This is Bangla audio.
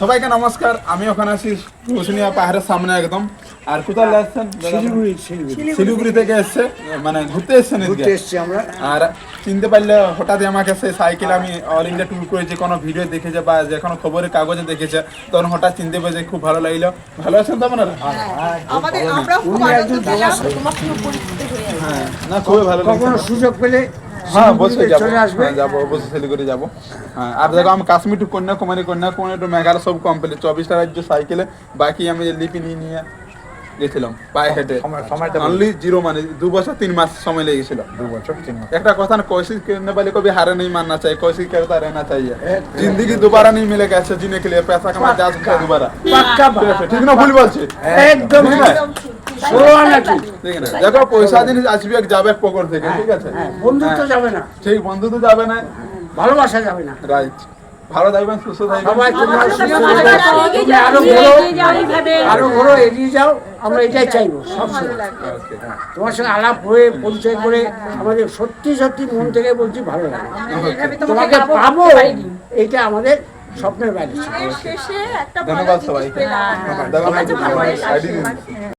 সবাইকে নমস্কার আমি ওখানে আছি কুসুনিয়া পাহাড়ের সামনে একদম। আর কোথায় আসছেন? শিলিগুড়ি শিলিগুড়ি। শিলিগুড়ি থেকে এসছে মানে ঘুরতে এসছেন ঘুরতে এসছি আমরা। আর চিনতে পারলে হঠাৎ আমাকে সেই সাইকেল আমি অল ইন্ডিয়া ট্যুর করেছি কোনো ভিডিও দেখেছে বা যে কোনো খবরের কাগজে দেখেছে তখন হঠাৎ চিনতে পেরেছে খুব ভালো লাগল। ভালো আছেন তো আপনারা? হয়ে হ্যাঁ। না খুবই ভালো লাগছে। সুযোগ পেলে হ্যাঁ অবশ্যই শিলিগুড়িতে যাবো চলে আসবে হ্যাঁ, যাবো অবশ্যই শিলিগুড়ি যাবো হ্যাঁ আর দেখো আমি কাশ্মীর টু কন্যাকুমারী কন্যাকুমারী টু মেঘালয় সব কমপ্লিট চব্বিশটা রাজ্য সাইকেলে বাকি আমি যে লিপি নিয়ে নিয়ে গেছিলাম পায়ে হেঁটে সময়- সময়টা বলো। অনলি জিরো মানে দু বছর তিন মাস সময় লেগেছিল দু বছর তিন মাস একটা কথা না कोशिश करने वाले को भी हार नहीं मानना चाहिए कोशिश करता रहना चाहिए एकदम। जिंदगी दोबारा नहीं मिलेगा ऐसे जीने के लिए पैसा कमा जा सकता है दोबारा পাক্কা ঠিক আছে, ঠিক না ভুল বলছি একদম দেখো পয়সা দিন আসবে যাবে পকর থেকে ঠিক আছে? হ্যাঁ, বন্ধুত্ব যাবে না। ঠিক বন্ধু তো যাবে না। ভালোবাসা যাবে না। রাইট। ভালো থাকবেন সুস্থ থাকবেন। সবাই আরও যাও, আরও ঘোরো এগিয়ে যাও আমরা এটাই চাইব সবসময় তোমার সঙ্গে আলাপ হয়ে পরিচয় করে আমাদের সত্যি সত্যি মন থেকে বলছি ভালো লাগে তোমাকে পাবো। এটা আমাদের স্বপ্নের বাইরে। ধন্যবাদ জিনিস